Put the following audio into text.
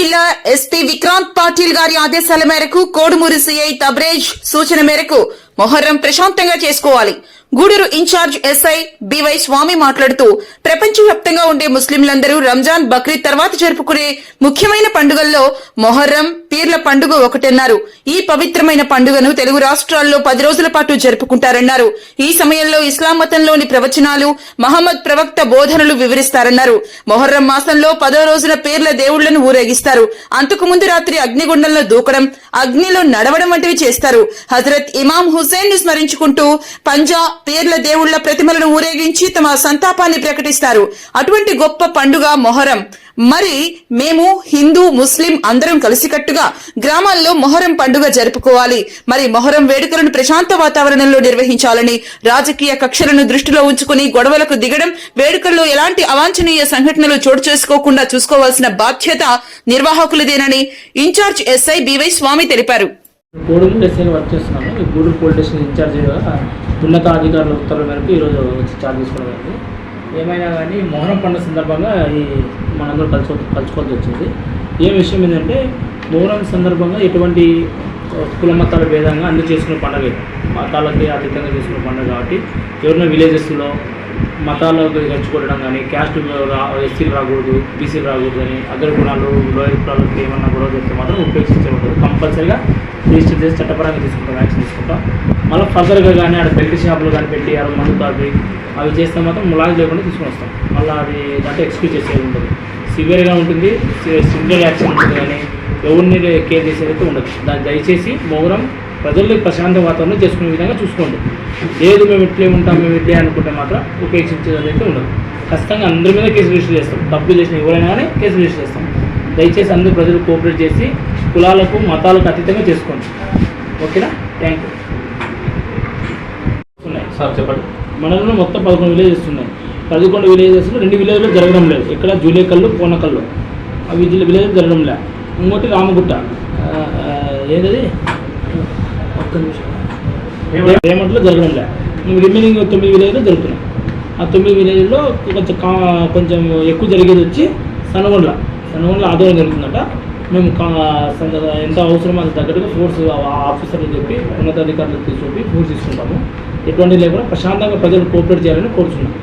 SP Vikrant Patil గారి ఆదేశాల మేరకు కోడుమూరు సిఐ తబ్రేజ్ సూచన మేరకు మొహర్రం ప్రశాంతంగా చేసుకోవాలి. Gudur incharge SI B Y Swamy మాట్లాడుతూ ప్రపంచవ్యాప్తంగా ఉండే ముస్లింలందరూ రంజాన్ బక్రీద్ తర్వాత జరుపుకునే ముఖ్యమైన పండుగల్లో మొహర్రం పీర్ల పండుగ ఒకటన్నారు. ఈ పవిత్రమైన పండుగను తెలుగు రాష్ట్రాల్లో పది రోజుల పాటు జరుపుకుంటారన్నారు. ఈ సమయంలో ఇస్లాం మతంలోని ప్రవచనాలు మహమ్మద్ ప్రవక్త బోధనలు వివరిస్తారన్నారు. మొహర్రం మాసంలో పదో రోజున పీర్ల దేవుళ్ళను ఊరేగిస్తారు. అంతకు ముందు రాత్రి అగ్నిగుండంలో దూకడం అగ్నిలో నడవడం వంటివి చేస్తారు. హజరత్ ఇమాం హుసేన్ను స్మరించుకుంటూ పంజా పీర్ల దేవుళ్ళ ప్రతిమలను ఊరేగించి తమ సంతాపాన్ని ప్రకటిస్తారు. అటువంటి గొప్ప పండుగ మొహరం మరి మేము హిందూ ముస్లిం అందరం కలిసికట్టుగా గ్రామాల్లో మొహరం పండుగ జరుపుకోవాలి. మరి మొహరం వేడుకలను ప్రశాంత వాతావరణంలో నిర్వహించాలని రాజకీయ కక్షలను దృష్టిలో ఉంచుకుని గొడవలకు దిగడం వేడుకల్లో ఎలాంటి అవాంఛనీయ సంఘటనలు చోటు చేసుకోకుండా చూసుకోవాల్సిన బాధ్యత నిర్వాహకులదేనని ఇన్ఛార్జ్ ఎస్ఐ బివై స్వామి తెలిపారు. గూడూరు ఎస్ఐగా వర్క్ చేస్తున్నాను గూడూరు పోలీస్ స్టేషన్ ఉన్నతాధికారుల ఉత్తర్వుల మేరకు ఈరోజు ఛార్జ్ తీసుకోవడం జరిగింది. ఏమైనా కానీ మొహరం పండుగ సందర్భంగా ఈ మనందరూ కలుసుకో కలుసుకోవాల్సి వచ్చింది. ఏ విషయం ఏంటంటే మొహరం సందర్భంగా ఎటువంటి కుల మతాల భేదంగా అన్ని చేసుకునే పండుగ మతాలకి అతీతంగా చేసుకునే పండుగ కాబట్టి ఎవరైనా విలేజెస్లో మతాలకు గెలుచుకోవడం కానీ క్యాస్ట్ రా ఎస్సీలు రాకూడదు బీసీలు రాకూడదు అని అగ్ర గుణాలు లోయర్ కులాలకి ఏమన్నా గొడవ చెప్తే మాత్రం ఉపయోగించే ఉంటుంది. కంపల్సరీగా రిజిస్టర్ చేసి చట్టపరంగా తీసుకుంటాం యాక్షన్ తీసుకుంటాం. మళ్ళీ ఫర్దర్గా కానీ ఆడ బెల్ట్ షాపులు కానీ పెట్టి ఆడ మందు తాగి అవి చేస్తే మాత్రం ములాజ్ లేకుండా తీసుకొని వస్తాం. మళ్ళీ అది దాంట్లో ఎక్స్క్యూజ్ చేసేది ఉంటుంది సివియర్గా ఉంటుంది సింగిల్ యాక్షన్ ఉంటుంది కానీ ఎవరిని కేర్ చేసేదైతే ఉండదు. దాన్ని దయచేసి మోగరం ప్రజల్ని ప్రశాంత వాతావరణం చేసుకునే విధంగా చూసుకోండి. లేదు మేము ఇట్లే ఉంటాం మేము ఇట్లే అనుకుంటే మాత్రం ఉపేక్షించేదైతే ఉండదు. ఖచ్చితంగా అందరి మీద కేసు రిజిస్టర్ చేస్తాం. తప్పు చేసిన ఎవరైనా కానీ కేసు రిజిస్టర్ చేస్తాం. దయచేసి అందరూ ప్రజలు కోఆపరేట్ చేసి కులాలకు మతాలకు అతీతంగా చేసుకోండి. ఓకేనా? థ్యాంక్ యూ సార్ చెప్పండి. మనలో మొత్తం పదకొండు విలేజెస్ ఉన్నాయి. పదకొండు విలేజెస్లో రెండు విలేజ్లో జరగడం లేదు. ఇక్కడ జూలేకల్లు కోనకల్లు. అవి విలేజ్ జరగడం లేదు ఇంకోటి రామగుట్ట. ఏదది? ఒక్క నిమిషం. రేమంట్లో జరగడం లేదు రిమైనింగ్ తొమ్మిది విలేజ్లో జరుగుతున్నాయి. ఆ తొమ్మిది విలేజ్లో కొంచెం కా కొంచెం ఎక్కువ జరిగేది వచ్చి సనగొండ్ల. సనగొండ్ల ఆందోళన జరుగుతుందట. మేము కా- ఎంత అవసరమో అంత తగ్గట్టుగా ఫోర్స్ ఆఫీసర్లు చెప్పి ఉన్నతాధికారులకు తీసుకొని ఫోర్స్ తీసుకుంటాము. ఎటువంటి లేకుండా ప్రశాంతంగా ప్రజలు కోఆపరేట్ చేయాలని కోరుచున్నాం.